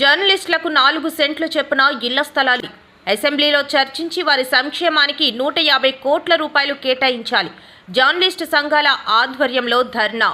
జర్నలిస్టులకు నాలుగు సెంట్లు చెప్పున ఇళ్ళ స్థలాలు. అసెంబ్లీలో చర్చించి వారి సంక్షేమానికి నూట యాభై కోట్ల రూపాయలు కేటాయించాలి. జర్నలిస్టు సంఘాల ఆధ్వర్యంలో ధర్నా.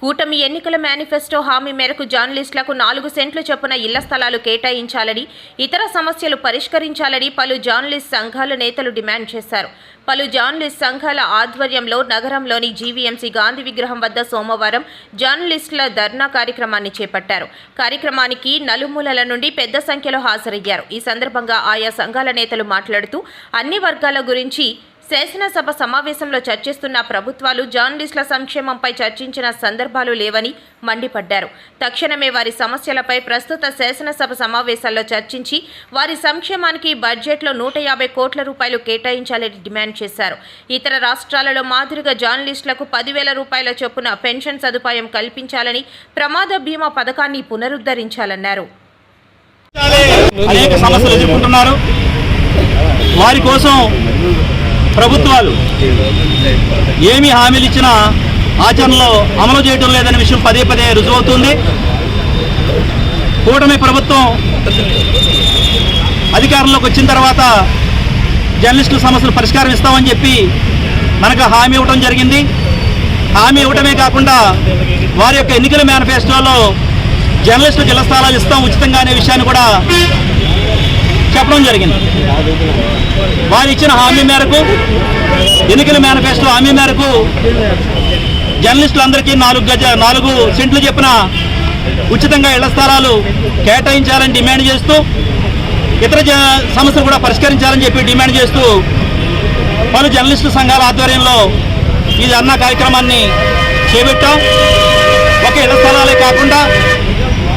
కూటమి ఎన్నికల మేనిఫెస్టో హామీ మేరకు జర్నలిస్టులకు నాలుగు సెంట్లు చొప్పున ఇళ్ళ స్థలాలు కేటాయించాలని ఇతర సమస్యలు పరిష్కరించాలని పలు జర్నలిస్ట్ సంఘాల నేతలు డిమాండ్ చేశారు. పలు జర్నలిస్ట్ సంఘాల ఆధ్వర్యంలో నగరంలోని జీవీఎంసీ గాంధీ విగ్రహం వద్ద సోమవారం జర్నలిస్టుల ధర్నా కార్యక్రమాన్ని చేపట్టారు. కార్యక్రమానికి నలుమూలల నుండి పెద్ద సంఖ్యలో హాజరయ్యారు. ఈ సందర్భంగా ఆయా సంఘాల నేతలు మాట్లాడుతూ అన్ని వర్గాల గురించి శాసనసభ సమావేశంలో చర్చిస్తున్న ప్రభుత్వాలు జర్నలిస్టుల సంక్షేమంపై చర్చించిన సందర్భాలు లేవని మండిపడ్డారు. తక్షణమే వారి సమస్యలపై ప్రస్తుత శాసనసభ సమావేశాల్లో చర్చించి వారి సంక్షేమానికి బడ్జెట్లో నూట యాభై కోట్ల రూపాయలు కేటాయించాలని డిమాండ్ చేశారు. ఇతర రాష్ట్రాలలో మాదిరిగా జర్నలిస్టులకు పదివేల రూపాయల చొప్పున పెన్షన్ సదుపాయం కల్పించాలని ప్రమాద బీమా పథకాన్ని పునరుద్ధరించాలన్నారు. అనేక సమస్యలు ఎదుర్కొంటున్నారు. వారి కోసం ప్రభుత్వాలు ఏమి హామీలు ఇచ్చినా ఆచరణలో అమలు చేయడం లేదనే విషయం పదే పదే రుజువవుతుంది. కూటమి ప్రభుత్వం అధికారంలోకి వచ్చిన తర్వాత జర్నలిస్టుల సమస్యలు పరిష్కారం ఇస్తామని చెప్పి మనకు హామీ ఇవ్వడం జరిగింది. హామీ ఇవ్వడమే కాకుండా వారి యొక్క ఎన్నికల మేనిఫెస్టోలో జర్నలిస్టులకు ఇళ్ళ స్థలాలు ఇస్తాం ఉచితంగా అనే విషయాన్ని కూడా చెప్పడం జరిగింది. వారు ఇచ్చిన హామీ మేరకు ఎన్నికల మేనిఫెస్టో హామీ మేరకు జర్నలిస్టులందరికీ నాలుగు గజ నాలుగు సెంట్లు చెప్పిన ఉచితంగా ఇళ్ళ స్థలాలు కేటాయించాలని డిమాండ్ చేస్తూ ఇతర జ సమస్యలు కూడా పరిష్కరించాలని చెప్పి డిమాండ్ చేస్తూ పలు జర్నలిస్టు సంఘాల ఆధ్వర్యంలో ఈ అన్న కార్యక్రమాన్ని చేపట్టాం. ఒక ఇళ్ళ స్థలాలే కాకుండా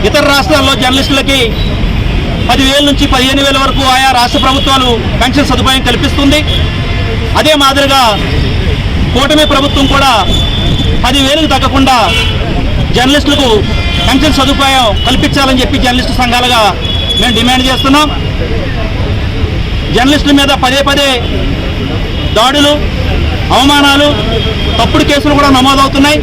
ఇతర రాష్ట్రాల్లో జర్నలిస్టులకి పదివేల నుంచి పదిహేను వేల వరకు ఆయా రాష్ట్ర ప్రభుత్వాలు పెన్షన్ సదుపాయం కల్పిస్తుంది. అదే మాదిరిగా కూటమి ప్రభుత్వం కూడా పదివేలకు తగ్గకుండా జర్నలిస్టులకు పెన్షన్ సదుపాయం కల్పించాలని చెప్పి జర్నలిస్టు సంఘాలుగా మేము డిమాండ్ చేస్తున్నాం. జర్నలిస్టుల మీద పదే పదే దాడులు అవమానాలు తప్పుడు కేసులు కూడా నమోదవుతున్నాయి.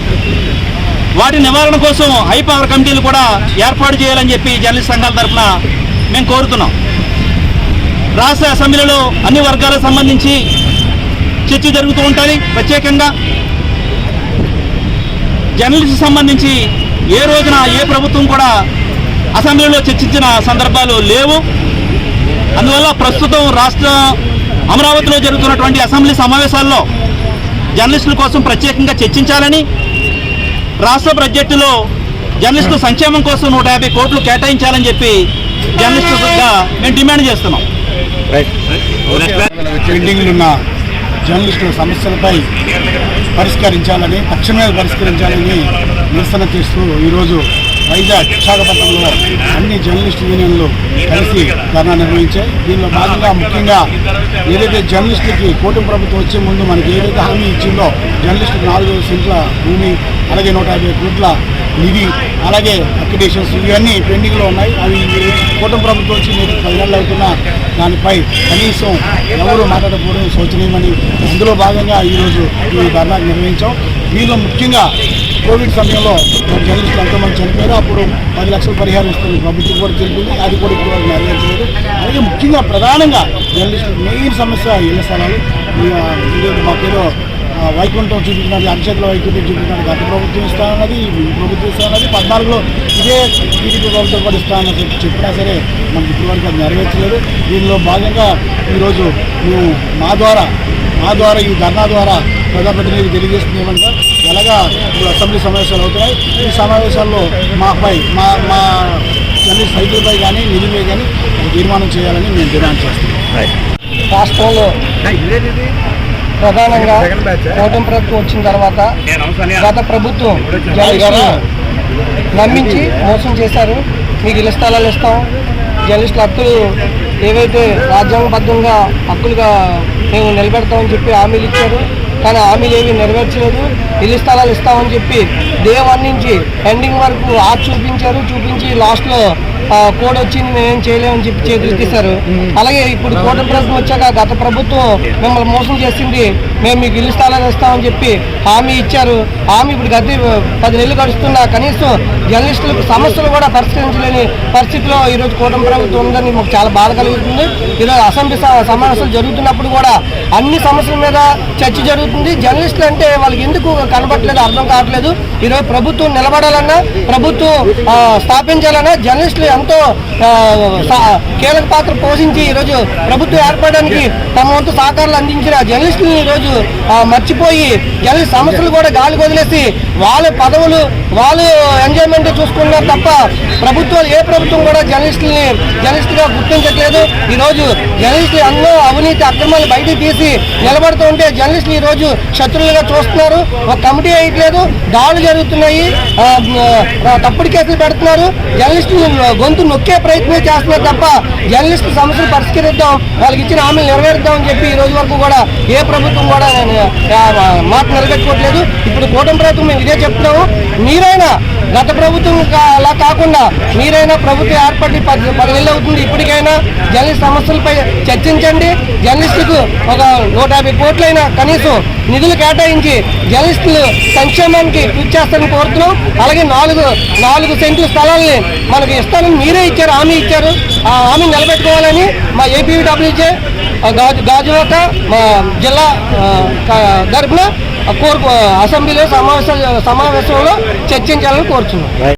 వాటి నివారణ కోసం హై పవర్ కమిటీలు కూడా ఏర్పాటు చేయాలని చెప్పి జర్నలిస్ట్ సంఘాల తరఫున మేము కోరుతున్నాం. రాష్ట్ర అసెంబ్లీలో అన్ని వర్గాలకు సంబంధించి చర్చ జరుగుతూ ఉంటుంది. ప్రత్యేకంగా జర్నలిస్ట్ సంబంధించి ఏ రోజున ఏ ప్రభుత్వం కూడా అసెంబ్లీలో చర్చించిన సందర్భాలు లేవు. అందువల్ల ప్రస్తుతం రాష్ట్ర అమరావతిలో జరుగుతున్నటువంటి అసెంబ్లీ సమావేశాల్లో జర్నలిస్టుల కోసం ప్రత్యేకంగా చర్చించాలని రాష్ట్ర బడ్జెట్లో జర్నలిస్టుల సంక్షేమం కోసం నూట యాభై కోట్లు కేటాయించాలని చెప్పి జర్నలిస్టులుగా మేము డిమాండ్ చేస్తున్నాం. పెండింగ్లు ఉన్న జర్నలిస్టుల సమస్యలపై పరిష్కరించాలని తక్షణమే పరిష్కరించాలని నిరసన చేస్తూ ఈరోజు వైజాగ్ విశాఖపట్నంలో అన్ని జర్నలిస్ట్ యూనియన్లు కలిసి ధర్నా నిర్వహించాయి. దీనిలో భాగంగా ముఖ్యంగా ఏదైతే జర్నలిస్టులకి కూటమి ప్రభుత్వం వచ్చే ముందు మనకి ఏదైతే హామీ ఇచ్చిందో జర్నలిస్టులకు నాలుగు సెంట్ల భూమి అలాగే నూట యాభై కోట్ల నిధి అలాగే అక్రిడేషన్స్ ఇవన్నీ పెండింగ్లో ఉన్నాయి. అవి కూటమి ప్రభుత్వం వచ్చి మీరు పది నెలలు అవుతున్న దానిపై కనీసం ఎవరు మాట్లాడకపోవడం శోచనీయమని అందులో భాగంగా ఈరోజు ఈ ధర్నా నిర్వహించాం. దీనిలో ముఖ్యంగా కోవిడ్ సమయంలో జర్నలిస్టులు ఎంతోమంది చనిపోయారు. అప్పుడు పది లక్షల పరిహారం ఇస్తుంది ప్రభుత్వం కూడా తెలిపింది అది కూడా ఇప్పుడు నెరవేర్చలేదు అలాగే ముఖ్యంగా ప్రధానంగా జర్నలిస్టులు మెయిన్ సమస్య ఇళ్ళ స్థలాలు. ఈ, ఆ, మాకేదో వైకుంఠం చూపించినది అక్షతల వైకుంఠం చూపించినది గత ప్రభుత్వం ఇస్తానన్నది ప్రభుత్వం ఇస్తానన్నది పద్నాలుగులో ఇదే టీడీపీ ప్రభుత్వం కూడా ఇస్తానని చెప్పినా సరే మనకి ఇప్పటివరకు అది నెరవేర్చలేదు. దీనిలో భాగంగా ఈరోజు మేము మా ద్వారా మా ద్వారా ఈ ధర్నా ద్వారా ప్రజాప్రతినిధులు తెలియజేస్తుంది ఏమనగా ఎలాగా ఇప్పుడు అసెంబ్లీ సమావేశాలు అవుతున్నాయి. ఈ సమావేశాల్లో మాపై మా మా అన్ని సైకిల్పై కానీ నిధులపై కానీ తీర్మానం చేయాలని మేము డిమాండ్ చేస్తున్నాం. రాష్ట్రంలో ప్రధానంగా కూటమి ప్రభుత్వం వచ్చిన తర్వాత గత ప్రభుత్వం నమ్మించి మోసం చేశారు. మీకు ఇళ్ళ స్థలాలు ఇస్తాం. జర్నలిస్టుల హక్కులు ఏవైతే రాజ్యాంగబద్ధంగా హక్కులుగా మేము నిలబెడతామని చెప్పి హామీలు ఇచ్చారు కానీ హామీలు ఏవి నెరవేర్చలేదు. ఇల్లు స్థలాలు ఇస్తామని చెప్పి డే నుంచి ఎండింగ్ వరకు ఆర్ట్ చూపించారు చూపించి లాస్ట్లో కోడ్ వచ్చింది మేమేం చేయలేమని చెప్పి చేతులు తీశారు అలాగే ఇప్పుడు కోటం ప్రభుత్వం వచ్చాక గత ప్రభుత్వం మిమ్మల్ని మోసం చేసింది. మేము మీకు ఇల్లు స్థలాలు ఇస్తామని చెప్పి హామీ ఇచ్చారు. హామీ ఇప్పుడు గత పది నెలలు గడుస్తున్నా కనీసం జర్నలిస్టులకు సమస్యలు కూడా పరిష్కరించలేని పరిస్థితిలో ఈరోజు కూటమి ప్రభుత్వం ఉందని మాకు చాలా బాధ కలుగుతుంది ఈరోజు అసెంబ్లీ సమావేశాలు జరుగుతున్నప్పుడు కూడా అన్ని సమస్యల మీద చర్చ జరుగుతుంది. జర్నలిస్టులు అంటే వాళ్ళకి ఎందుకు కనబడట్లేదు అర్థం కావట్లేదు. ఈరోజు ప్రభుత్వం నిలబడాలన్నా ప్రభుత్వం స్థాపించాలన్నా జర్నలిస్టులు ఎంతో కీలక పాత్ర పోషించి ఈరోజు ప్రభుత్వం ఏర్పడడానికి తమ వంతు సహకారాలు అందించిన జర్నలిస్టులను ఈరోజు మర్చిపోయి జర్నలిస్ట్ సమస్యలు కూడా గాలి వదిలేసి వాళ్ళ పదవులు వాళ్ళు ఎంజాయ్మెంట్ చూసుకున్నారు తప్ప ప్రభుత్వాలు ఏ ప్రభుత్వం కూడా జర్నలిస్టులని జర్నలిస్టుగా గుర్తించట్లేదు. ఈరోజు జర్నలిస్టులు ఎన్నో అవినీతి అక్రమాలు బయటికి తీసి నిలబడుతూ ఉంటే జర్నలిస్టులు ఈరోజు శత్రువులుగా చూస్తున్నారు. ఒక కమిటీ వేయట్లేదు. దాడులు జరుగుతున్నాయి. తప్పుడు కేసులు పెడుతున్నారు. జర్నలిస్టులు గొంతు నొక్కే ప్రయత్నం చేస్తున్నారు తప్ప జర్నలిస్టు సమస్యలు పరిష్కరిద్దాం వాళ్ళకి ఇచ్చిన హామీలు నెరవేరుద్దాం చెప్పి ఈ రోజు వరకు కూడా ఏ ప్రభుత్వం కూడా మాట నిలబెట్టుకోవట్లేదు. ఇప్పుడు కూటమి ప్రభుత్వం మేము ఇదే చెప్తున్నాము. మీరైనా గత ప్రభుత్వం అలా కాకుండా మీరైనా ప్రభుత్వం ఏర్పడి పది పది అవుతుంది ఇప్పటికైనా. జర్నలిస్ట్ సమస్యలపై చర్చించండి. జర్నలిస్టుకు ఒక నూట యాభై కోట్లైనా కనీసం నిధులు కేటాయించి జర్నలిస్టులు సంక్షేమానికి కృషి చేస్తారని కోరుతున్నాం. అలాగే నాలుగు నాలుగు సెంట్ల స్థలాల్ని మనకు ఇస్తానని మీరే ఇచ్చారు హామీ ఇచ్చారు. ఆ హామీ నిలబెట్టుకోవాలని మా ఏపీడబ్ల్యూజే గాజు గాజువాక మా జిల్లా తరఫున క- కోరుకు అసెంబ్లీలో సమావేశ సమావేశంలో చర్చించాలని కోరుతున్నాం